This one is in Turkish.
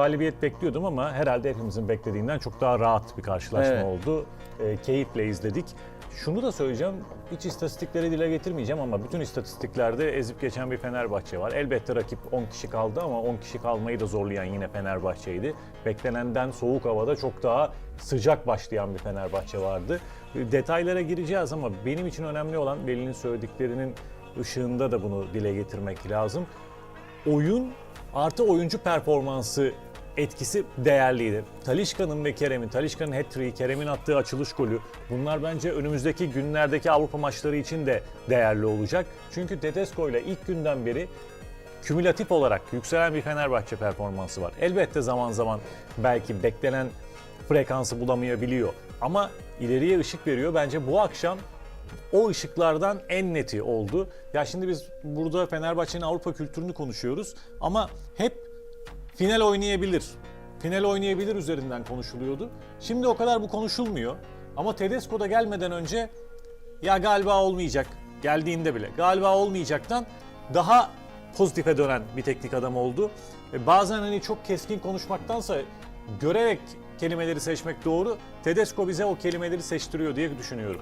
Galibiyet bekliyordum ama herhalde hepimizin beklediğinden çok daha rahat bir karşılaşma Evet. oldu. E, keyifle izledik. Şunu da söyleyeceğim, hiç istatistikleri dile getirmeyeceğim ama bütün istatistiklerde ezip geçen bir Fenerbahçe var. Elbette rakip 10 kişi kaldı ama 10 kişi kalmayı da zorlayan yine Fenerbahçe'ydi. Beklenenden soğuk havada çok daha sıcak başlayan bir Fenerbahçe vardı. E, Detaylara gireceğiz ama benim için önemli olan Veli'nin söylediklerinin ışığında da bunu dile getirmek lazım oyun artı oyuncu performansı etkisi değerliydi. Talişka'nın ve Kerem'in, Talişka'nın hat-trick'i, Kerem'in attığı açılış golü bunlar bence önümüzdeki günlerdeki Avrupa maçları için de değerli olacak. Çünkü Tedesco ile ilk günden beri kümülatif olarak yükselen bir Fenerbahçe performansı var. Elbette zaman zaman belki beklenen frekansı bulamayabiliyor ama ileriye ışık veriyor. Bence bu akşam o ışıklardan en neti oldu. Ya şimdi biz burada Fenerbahçe'nin Avrupa kültürünü konuşuyoruz ama hep final oynayabilir. Final oynayabilir üzerinden konuşuluyordu. Şimdi o kadar bu konuşulmuyor. Ama Tedesco da gelmeden önce ya galiba olmayacak geldiğinde bile galiba olmayacaktan daha pozitife dönen bir teknik adam oldu. E, Bazen hani çok keskin konuşmaktansa görerek kelimeleri seçmek doğru. Tedesco bize o kelimeleri seçtiriyor diye düşünüyorum.